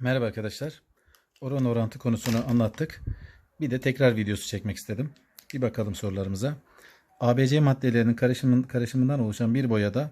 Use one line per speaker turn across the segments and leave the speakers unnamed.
Merhaba arkadaşlar. Oran orantı konusunu anlattık. Bir de tekrar videosu çekmek istedim. Bir bakalım sorularımıza. ABC maddelerinin karışımın, karışımından oluşan bir boyada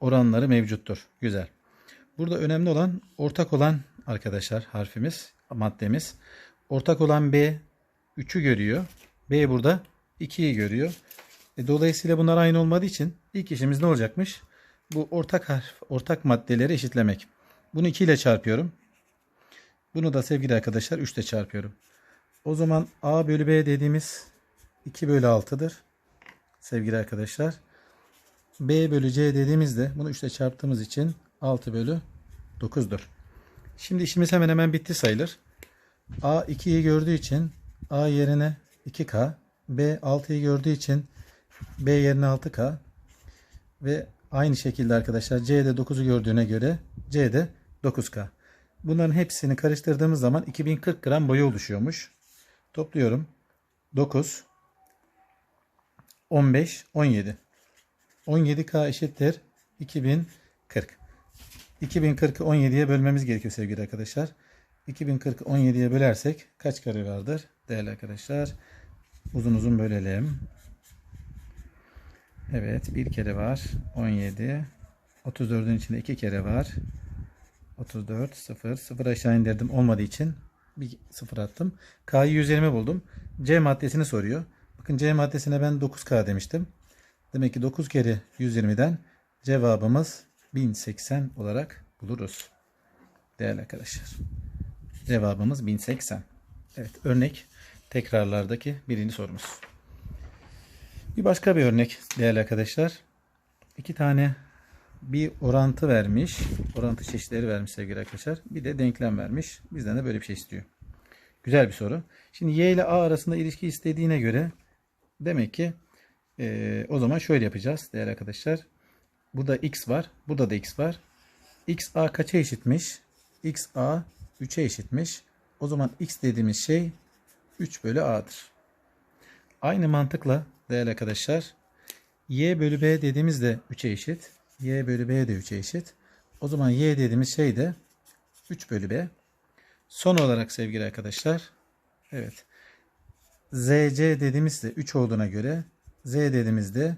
oranları mevcuttur. Güzel. Burada önemli olan ortak olan arkadaşlar harfimiz, maddemiz. Ortak olan B 3'ü görüyor. B burada 2'yi görüyor. E, dolayısıyla bunlar aynı olmadığı için ilk işimiz ne olacakmış? Bu ortak harf, ortak maddeleri eşitlemek. Bunu 2 ile çarpıyorum. Bunu da sevgili arkadaşlar 3 ile çarpıyorum. O zaman A bölü B dediğimiz 2 bölü 6'dır. Sevgili arkadaşlar. B bölü C dediğimizde bunu 3 ile çarptığımız için 6 bölü 9'dur. Şimdi işimiz hemen hemen bitti sayılır. A 2'yi gördüğü için A yerine 2K. B 6'yı gördüğü için B yerine 6K. Ve aynı şekilde arkadaşlar C de 9'u gördüğüne göre C de 9K. Bunların hepsini karıştırdığımız zaman 2040 gram boyu oluşuyormuş. Topluyorum. 9 15 17 17K eşittir 2040. 2040'ı 17'ye bölmemiz gerekiyor sevgili arkadaşlar. 2040'ı 17'ye bölersek kaç kare vardır? Değerli arkadaşlar uzun uzun bölelim. Evet bir kere var 17. 34'ün içinde iki kere var. 34 0 0 aşağı indirdim olmadığı için bir sıfır attım. K'yı 120 buldum. C maddesini soruyor. Bakın C maddesine ben 9K demiştim. Demek ki 9 kere 120'den cevabımız 1080 olarak buluruz. Değerli arkadaşlar. Cevabımız 1080. Evet örnek tekrarlardaki birinci sorumuz. Bir başka bir örnek değerli arkadaşlar. İki tane bir orantı vermiş. Orantı çeşitleri vermiş sevgili arkadaşlar. Bir de denklem vermiş. Bizden de böyle bir şey istiyor. Güzel bir soru. Şimdi y ile a arasında ilişki istediğine göre demek ki e, o zaman şöyle yapacağız değerli arkadaşlar. Burada x var. Burada da x var. x a kaça eşitmiş? x a 3'e eşitmiş. O zaman x dediğimiz şey 3 bölü a'dır. Aynı mantıkla değerli arkadaşlar y bölü b dediğimiz de 3'e eşit. Y bölü b de 3'e eşit. O zaman y dediğimiz şey de 3 bölü b. Son olarak sevgili arkadaşlar evet zc dediğimiz de 3 olduğuna göre z dediğimiz de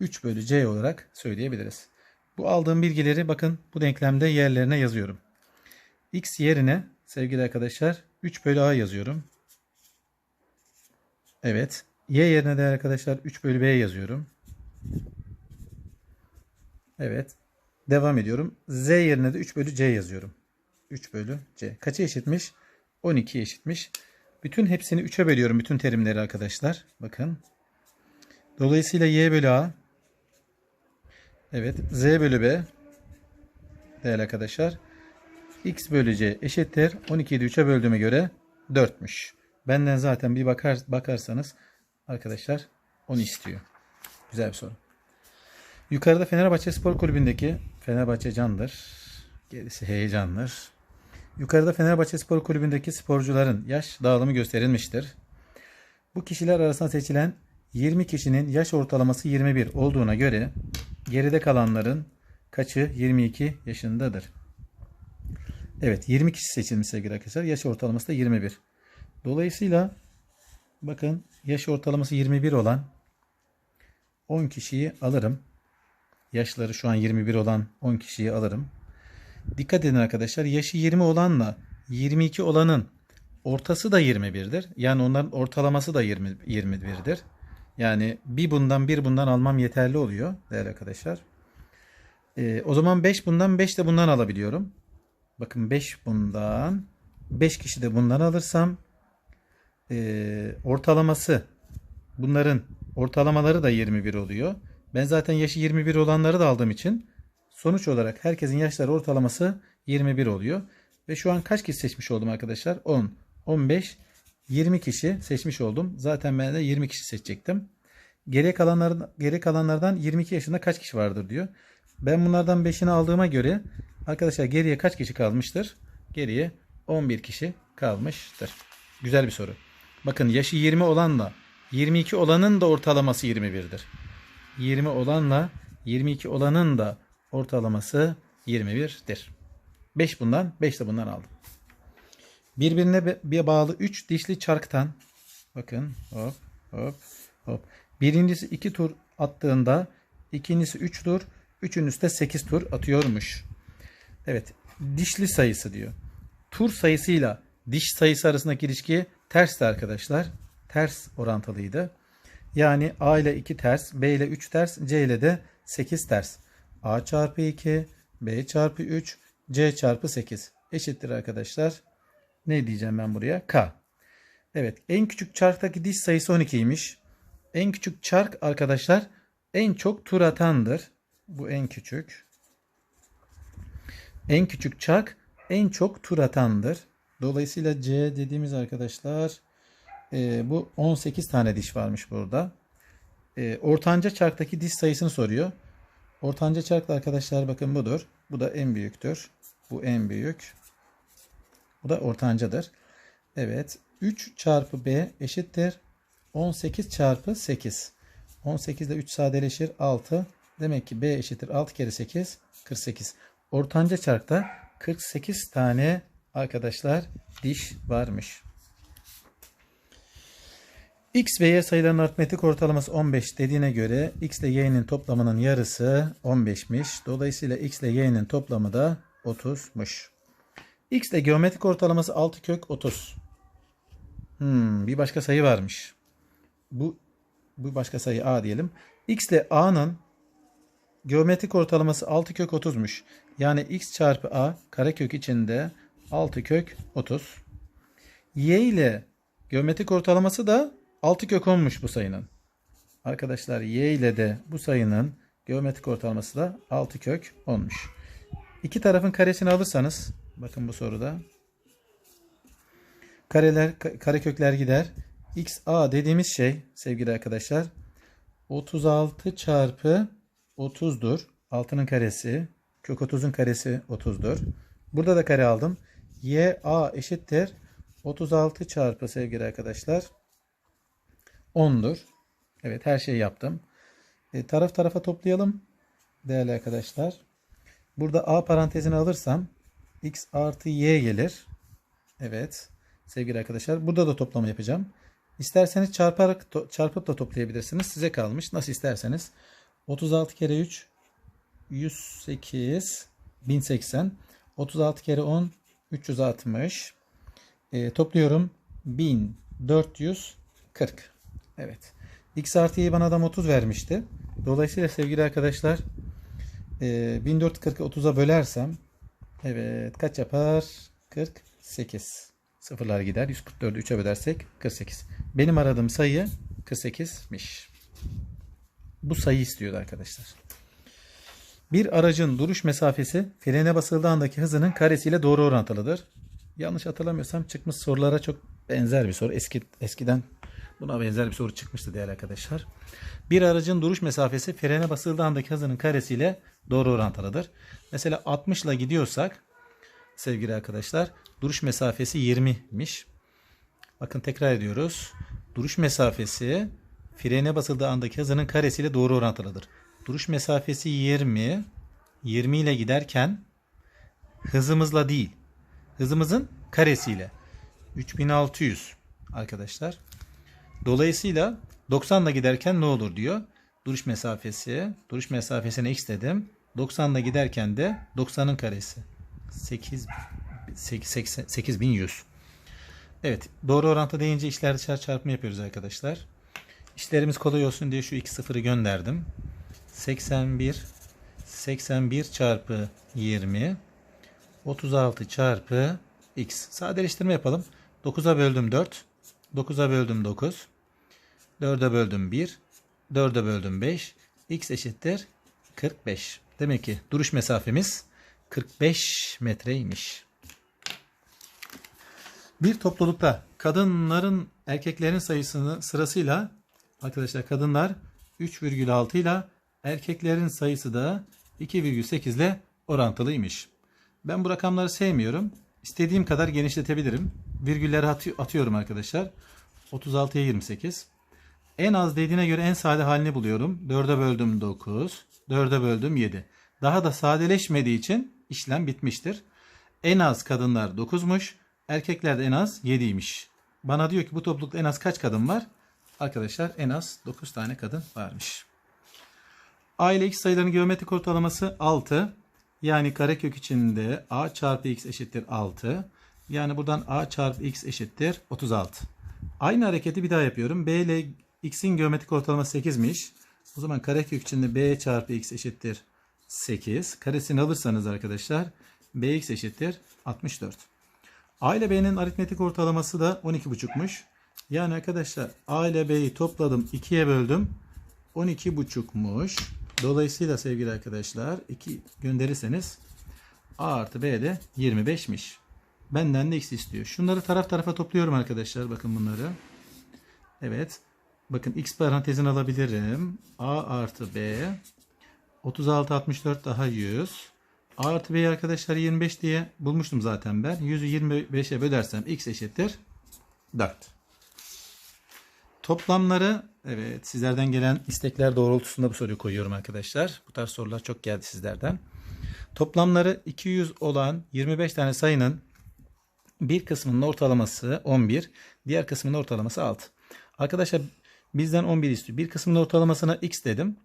3 bölü c olarak söyleyebiliriz. Bu aldığım bilgileri bakın bu denklemde yerlerine yazıyorum. x yerine sevgili arkadaşlar 3 bölü a yazıyorum. Evet. Y yerine de arkadaşlar 3 bölü B yazıyorum. Evet. Devam ediyorum. Z yerine de 3 bölü C yazıyorum. 3 bölü C. Kaça eşitmiş? 12 eşitmiş. Bütün hepsini 3'e bölüyorum. Bütün terimleri arkadaşlar. Bakın. Dolayısıyla Y bölü A. Evet. Z bölü B. Değerli arkadaşlar. X bölü C eşittir. 12'yi de 3'e böldüğüme göre 4'müş. Benden zaten bir bakar, bakarsanız arkadaşlar onu istiyor. Güzel bir soru. Yukarıda Fenerbahçe Spor Kulübü'ndeki Fenerbahçe candır. Gerisi heyecandır. Yukarıda Fenerbahçe Spor Kulübü'ndeki sporcuların yaş dağılımı gösterilmiştir. Bu kişiler arasında seçilen 20 kişinin yaş ortalaması 21 olduğuna göre geride kalanların kaçı 22 yaşındadır? Evet 20 kişi seçilmiş sevgili arkadaşlar. Yaş ortalaması da 21. Dolayısıyla bakın yaş ortalaması 21 olan 10 kişiyi alırım. Yaşları şu an 21 olan 10 kişiyi alırım. Dikkat edin arkadaşlar. Yaşı 20 olanla 22 olanın ortası da 21'dir. Yani onların ortalaması da 20 21'dir. Yani bir bundan bir bundan almam yeterli oluyor değerli arkadaşlar. Ee, o zaman 5 bundan 5 de bundan alabiliyorum. Bakın 5 bundan 5 kişi de bundan alırsam e, ortalaması bunların ortalamaları da 21 oluyor. Ben zaten yaşı 21 olanları da aldığım için sonuç olarak herkesin yaşları ortalaması 21 oluyor. Ve şu an kaç kişi seçmiş oldum arkadaşlar? 10, 15, 20 kişi seçmiş oldum. Zaten ben de 20 kişi seçecektim. Geri kalanlardan, geri kalanlardan 22 yaşında kaç kişi vardır diyor. Ben bunlardan 5'ini aldığıma göre arkadaşlar geriye kaç kişi kalmıştır? Geriye 11 kişi kalmıştır. Güzel bir soru. Bakın yaşı 20 olanla 22 olanın da ortalaması 21'dir. 20 olanla 22 olanın da ortalaması 21'dir. 5 bundan 5 de bundan aldım. Birbirine bir bağlı 3 dişli çarktan bakın hop hop hop. Birincisi 2 tur attığında ikincisi 3 tur, üçüncüsü de 8 tur atıyormuş. Evet, dişli sayısı diyor. Tur sayısıyla diş sayısı arasındaki ilişki tersti arkadaşlar. Ters orantılıydı. Yani A ile 2 ters, B ile 3 ters, C ile de 8 ters. A çarpı 2, B çarpı 3, C çarpı 8 eşittir arkadaşlar. Ne diyeceğim ben buraya? K. Evet en küçük çarktaki diş sayısı 12'ymiş. En küçük çark arkadaşlar en çok tur atandır. Bu en küçük. En küçük çark en çok tur atandır. Dolayısıyla C dediğimiz arkadaşlar e, bu 18 tane diş varmış burada. E, ortanca çarktaki diş sayısını soruyor. Ortanca çarkta arkadaşlar bakın budur. Bu da en büyüktür. Bu en büyük. Bu da ortancadır. Evet. 3 çarpı B eşittir. 18 çarpı 8. 18 ile 3 sadeleşir 6. Demek ki B eşittir 6 kere 8 48. Ortanca çarkta 48 tane arkadaşlar diş varmış. X ve Y sayılarının aritmetik ortalaması 15 dediğine göre X ile Y'nin toplamının yarısı 15'miş. Dolayısıyla X ile Y'nin toplamı da 30'muş. X ile geometrik ortalaması 6 kök 30. Hmm, bir başka sayı varmış. Bu bu başka sayı A diyelim. X ile A'nın geometrik ortalaması 6 kök 30'muş. Yani X çarpı A karekök içinde 6 kök 30. Y ile geometrik ortalaması da 6 kök 10'muş bu sayının. Arkadaşlar Y ile de bu sayının geometrik ortalaması da 6 kök 10'muş. İki tarafın karesini alırsanız bakın bu soruda kareler ka- karekökler gider. X A dediğimiz şey sevgili arkadaşlar 36 çarpı 30'dur. 6'nın karesi. Kök 30'un karesi 30'dur. Burada da kare aldım. Y A eşittir. 36 çarpı sevgili arkadaşlar 10'dur. Evet her şeyi yaptım. E, taraf tarafa toplayalım. Değerli arkadaşlar. Burada A parantezini alırsam X artı Y gelir. Evet. Sevgili arkadaşlar. Burada da toplama yapacağım. İsterseniz çarparak çarpıp da toplayabilirsiniz. Size kalmış. Nasıl isterseniz. 36 kere 3 108 1080 36 kere 10 360 E, topluyorum 1440 Evet. X artı Y bana adam 30 vermişti. Dolayısıyla sevgili arkadaşlar e, 1440'ı 30'a bölersem evet kaç yapar? 48. Sıfırlar gider. 144'ü 3'e bölersek 48. Benim aradığım sayı 48'miş. Bu sayı istiyordu arkadaşlar. Bir aracın duruş mesafesi frene basıldığı andaki hızının karesiyle doğru orantılıdır. Yanlış hatırlamıyorsam çıkmış sorulara çok benzer bir soru. Eski eskiden buna benzer bir soru çıkmıştı değerli arkadaşlar. Bir aracın duruş mesafesi frene basıldığı andaki hızının karesiyle doğru orantılıdır. Mesela 60 ile gidiyorsak sevgili arkadaşlar duruş mesafesi 20'miş. Bakın tekrar ediyoruz. Duruş mesafesi frene basıldığı andaki hızının karesiyle doğru orantılıdır. Duruş mesafesi 20. 20 ile giderken hızımızla değil. Hızımızın karesiyle. 3600 arkadaşlar. Dolayısıyla 90 ile giderken ne olur diyor. Duruş mesafesi. Duruş mesafesine x dedim. 90 ile giderken de 90'ın karesi. 8, 80, 8100. Evet. Doğru orantı deyince işler dışarı çarpımı yapıyoruz arkadaşlar. İşlerimiz kolay olsun diye şu iki sıfırı gönderdim. 81 81 çarpı 20 36 çarpı x. Sadeleştirme yapalım. 9'a böldüm 4. 9'a böldüm 9. 4'e böldüm 1. 4'e böldüm 5. x eşittir 45. Demek ki duruş mesafemiz 45 metreymiş. Bir toplulukta kadınların erkeklerin sayısını sırasıyla arkadaşlar kadınlar 3,6 ile erkeklerin sayısı da 2,8 ile orantılıymış. Ben bu rakamları sevmiyorum. İstediğim kadar genişletebilirim. Virgülleri atı- atıyorum arkadaşlar. 36'ya 28. En az dediğine göre en sade halini buluyorum. 4'e böldüm 9. 4'e böldüm 7. Daha da sadeleşmediği için işlem bitmiştir. En az kadınlar 9'muş. Erkekler de en az 7'ymiş. Bana diyor ki bu toplulukta en az kaç kadın var? Arkadaşlar en az 9 tane kadın varmış. A ile x sayılarının geometrik ortalaması 6. Yani karekök içinde a çarpı x eşittir 6. Yani buradan a çarpı x eşittir 36. Aynı hareketi bir daha yapıyorum. B ile x'in geometrik ortalaması 8'miş. O zaman karekök içinde b çarpı x eşittir 8. Karesini alırsanız arkadaşlar bx eşittir 64. A ile b'nin aritmetik ortalaması da 12,5'muş. Yani arkadaşlar a ile b'yi topladım 2'ye böldüm. 12,5'muş. Dolayısıyla sevgili arkadaşlar 2 gönderirseniz a artı b de 25'miş. Benden de x istiyor. Şunları taraf tarafa topluyorum arkadaşlar. Bakın bunları. Evet. Bakın x parantezini alabilirim. a artı b 36 64 daha 100. A artı B'yi arkadaşlar 25 diye bulmuştum zaten ben. 100'ü 25'e bölersem x eşittir 4. Toplamları evet sizlerden gelen istekler doğrultusunda bu soruyu koyuyorum arkadaşlar. Bu tarz sorular çok geldi sizlerden. Toplamları 200 olan 25 tane sayının bir kısmının ortalaması 11, diğer kısmının ortalaması 6. Arkadaşlar bizden 11 istiyor. Bir kısmının ortalamasına x dedim.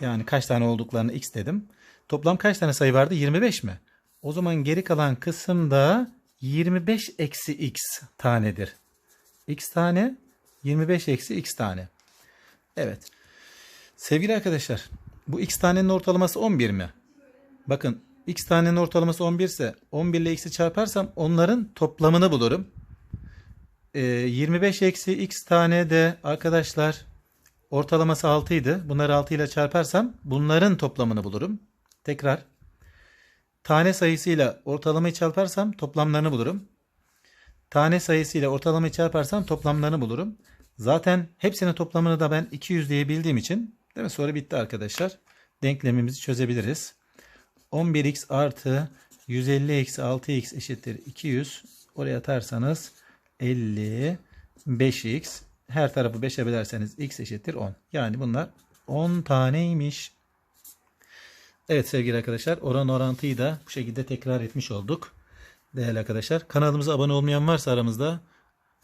Yani kaç tane olduklarını x dedim. Toplam kaç tane sayı vardı? 25 mi? O zaman geri kalan kısımda 25 eksi x tanedir. x tane 25 eksi x tane. Evet. Sevgili arkadaşlar bu x tanenin ortalaması 11 mi? Bakın x tanenin ortalaması 11 ise 11 ile x'i çarparsam onların toplamını bulurum. Ee, 25 eksi x tane de arkadaşlar ortalaması 6 idi. Bunları 6 ile çarparsam bunların toplamını bulurum. Tekrar tane sayısıyla ortalamayı çarparsam toplamlarını bulurum. Tane sayısıyla ortalamayı çarparsam toplamlarını bulurum. Zaten hepsinin toplamını da ben 200 diye bildiğim için değil mi? Soru bitti arkadaşlar. Denklemimizi çözebiliriz. 11x artı 150 eksi 6x eşittir 200. Oraya atarsanız 50 5x her tarafı 5'e bölerseniz x eşittir 10. Yani bunlar 10 taneymiş. Evet sevgili arkadaşlar oran orantıyı da bu şekilde tekrar etmiş olduk. Değerli arkadaşlar kanalımıza abone olmayan varsa aramızda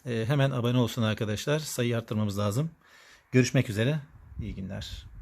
e, hemen abone olsun arkadaşlar. Sayı arttırmamız lazım. Görüşmek üzere. İyi günler.